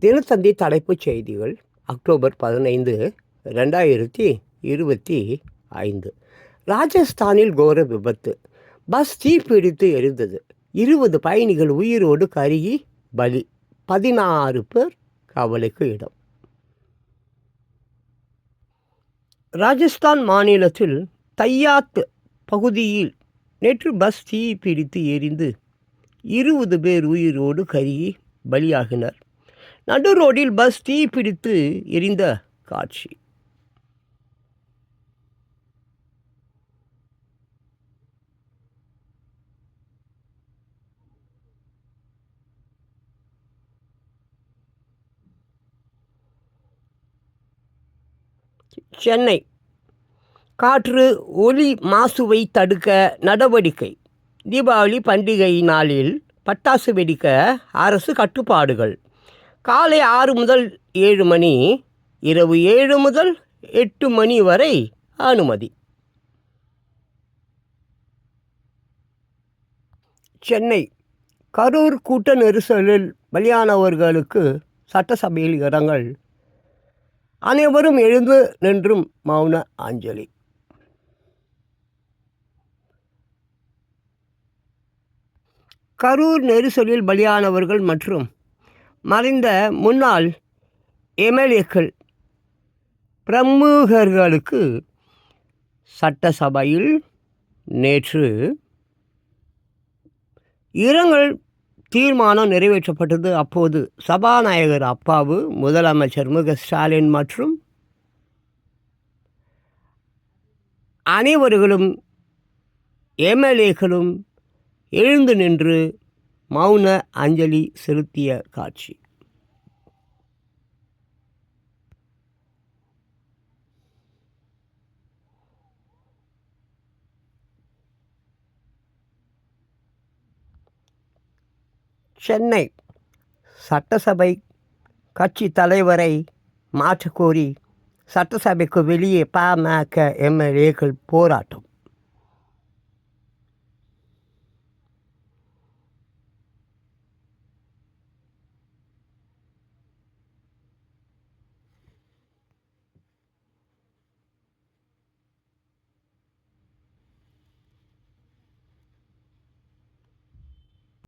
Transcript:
தினத்தந்தி தலைப்புச் செய்திகள் அக்டோபர் பதினைந்து ரெண்டாயிரத்தி இருபத்தி ஐந்து. ராஜஸ்தானில் கோர விபத்து. பஸ் தீப்பிடித்து எரிந்தது. இருபது பயணிகள் உயிரோடு கருகி பலி. பதினாறு பேர் கவலைக்கு இடம். ராஜஸ்தான் மாநிலத்தில் தையாத் பகுதியில் நேற்று பஸ் தீ பிடித்து எரிந்து இருபது பேர் உயிரோடு கருகி பலியாகினர். நடு ரோடில் பஸ் தீ பிடித்து எரிந்த காட்சி. சென்னை. காற்று ஒலி மாசுவை தடுக்க நடவடிக்கை. தீபாவளி பண்டிகை நாளில் பட்டாசு வெடிக்க அரசு கட்டுப்பாடுகள். காலை ஆறு முதல் ஏழு மணி இரவு ஏழு முதல் எட்டு மணி வரை அனுமதி. சென்னை கரூர் கூட்ட நெரிசலில் பலியானவர்களுக்கு சட்டசபையில் இடங்கள். அனைவரும் எழுந்து நின்றும் மௌன அஞ்சலி. கரூர் நெரிசலில் பலியானவர்கள் மற்றும் மறைந்த முன்னாள் எம்எல்ஏக்கள் பிரமுகர்களுக்கு சட்டசபையில் நேற்று இரங்கல் தீர்மானம் நிறைவேற்றப்பட்டது. அப்போது சபாநாயகர் அப்பாவு முதலமைச்சர் மு க ஸ்டாலின் மற்றும் அனைவர்களும் எம்எல்ஏக்களும் எழுந்து நின்று மௌன அஞ்சலி செலுத்திய காட்சி. சென்னை சட்டசபை கட்சி தலைவரை மாற்றக்கோரி சட்டசபைக்கு வெளியே பாமக எம்எல்ஏக்கள் போராட்டம்.